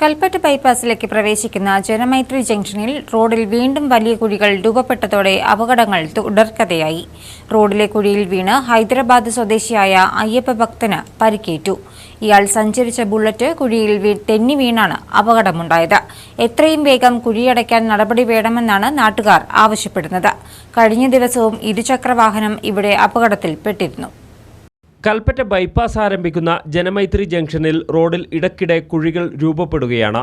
കൽപ്പറ്റ ബൈപ്പാസിലേക്ക് പ്രവേശിക്കുന്ന ജനമൈത്രി ജംഗ്ഷനിൽ റോഡിൽ വീണ്ടും വലിയ കുഴികൾ രൂപപ്പെട്ടതോടെ അപകടങ്ങൾ തുടർക്കഥയായി. റോഡിലെ കുഴിയിൽ വീണ് ഹൈദരാബാദ് സ്വദേശിയായ അയ്യപ്പ ഭക്തന് പരിക്കേറ്റു. ഇയാൾ സഞ്ചരിച്ച ബുള്ളറ്റ് കുഴിയിൽ തെന്നി വീണാണ് അപകടമുണ്ടായത്. എത്രയും വേഗം കുഴിയടയ്ക്കാൻ നടപടി വേണമെന്നാണ് നാട്ടുകാർ ആവശ്യപ്പെടുന്നത്. കഴിഞ്ഞ ദിവസവും ഇരുചക്രവാഹനം ഇവിടെ അപകടത്തിൽപ്പെട്ടിരുന്നു. കൽപ്പറ്റ ബൈപ്പാസ് ആരംഭിക്കുന്ന ജനമൈത്രി ജംഗ്ഷനിൽ റോഡിൽ ഇടയ്ക്കിടെ കുഴികൾ രൂപപ്പെടുകയാണ്.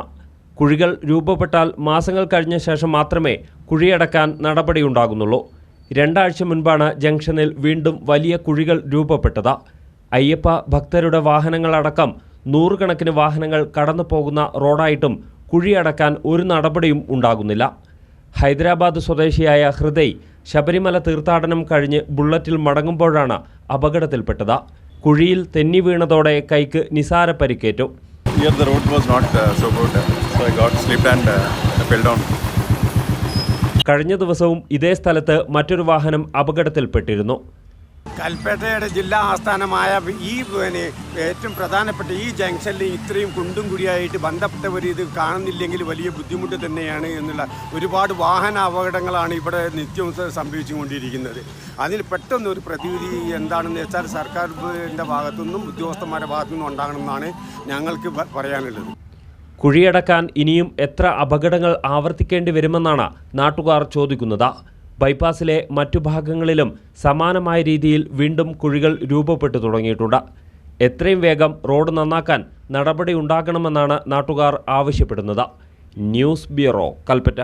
കുഴികൾ രൂപപ്പെട്ടാൽ മാസങ്ങൾ കഴിഞ്ഞ ശേഷം മാത്രമേ കുഴിയടക്കാൻ നടപടിയുണ്ടാകുന്നുള്ളൂ രണ്ടാഴ്ച മുൻപാണ് ജംഗ്ഷനിൽ വീണ്ടും വലിയ കുഴികൾ രൂപപ്പെട്ടത്. അയ്യപ്പ ഭക്തരുടെ വാഹനങ്ങളടക്കം നൂറുകണക്കിന് വാഹനങ്ങൾ കടന്നു പോകുന്ന റോഡായിട്ടും കുഴിയടക്കാൻ ഒരു നടപടിയും ഉണ്ടാകുന്നില്ല. ഹൈദരാബാദ് സ്വദേശിയായ ഹൃദയ് ശബരിമല തീർത്ഥാടനം കഴിഞ്ഞ് ബുള്ളറ്റിൽ മടങ്ങുമ്പോഴാണ് അപകടത്തിൽപ്പെട്ടത്. കുഴിയിൽ തെന്നി വീണതോടെ കൈക്ക് നിസാര പരിക്കേറ്റു. Here the road was not uh, so good, so I got slipped and uh, fell down. കഴിഞ്ഞ ദിവസവും ഇതേ സ്ഥലത്ത് മറ്റൊരു വാഹനം അപകടത്തിൽപ്പെട്ടിരുന്നു. കൽപ്പറ്റയുടെ ജില്ലാ ആസ്ഥാനമായ ഈ പിന്നെ ഏറ്റവും പ്രധാനപ്പെട്ട ഈ ജംഗ്ഷനിൽ ഇത്രയും കുണ്ടും കുടിയായിട്ട് ബന്ധപ്പെട്ടവർ ഇത് കാണുന്നില്ലെങ്കിൽ വലിയ ബുദ്ധിമുട്ട് തന്നെയാണ് എന്നുള്ള ഒരുപാട് വാഹന അപകടങ്ങളാണ് ഇവിടെ നിത്യവും സംഭവിച്ചുകൊണ്ടിരിക്കുന്നത്. അതിൽ പെട്ടെന്ന് ഒരു പ്രതിവിധി എന്താണെന്ന് വെച്ചാൽ സർക്കാരിന്റെ ഭാഗത്തുനിന്നും ഉദ്യോഗസ്ഥന്മാരുടെ ഭാഗത്തുനിന്നും ഉണ്ടാകണമെന്നാണ് ഞങ്ങൾക്ക് പറയാനുള്ളത്. കുഴിയടക്കാൻ ഇനിയും എത്ര അപകടങ്ങൾ ആവർത്തിക്കേണ്ടി വരുമെന്നാണ് നാട്ടുകാർ ചോദിക്കുന്നത്. ബൈപ്പാസിലെ മറ്റു ഭാഗങ്ങളിലും സമാനമായ രീതിയിൽ വീണ്ടും കുഴികൾ രൂപപ്പെട്ടു തുടങ്ങിയിട്ടുണ്ട്. എത്രയും വേഗം റോഡ് നന്നാക്കാൻ നടപടി ഉണ്ടാക്കണമെന്നാണ് നാട്ടുകാർ ആവശ്യപ്പെടുന്നത്. News bureau Kalpetta.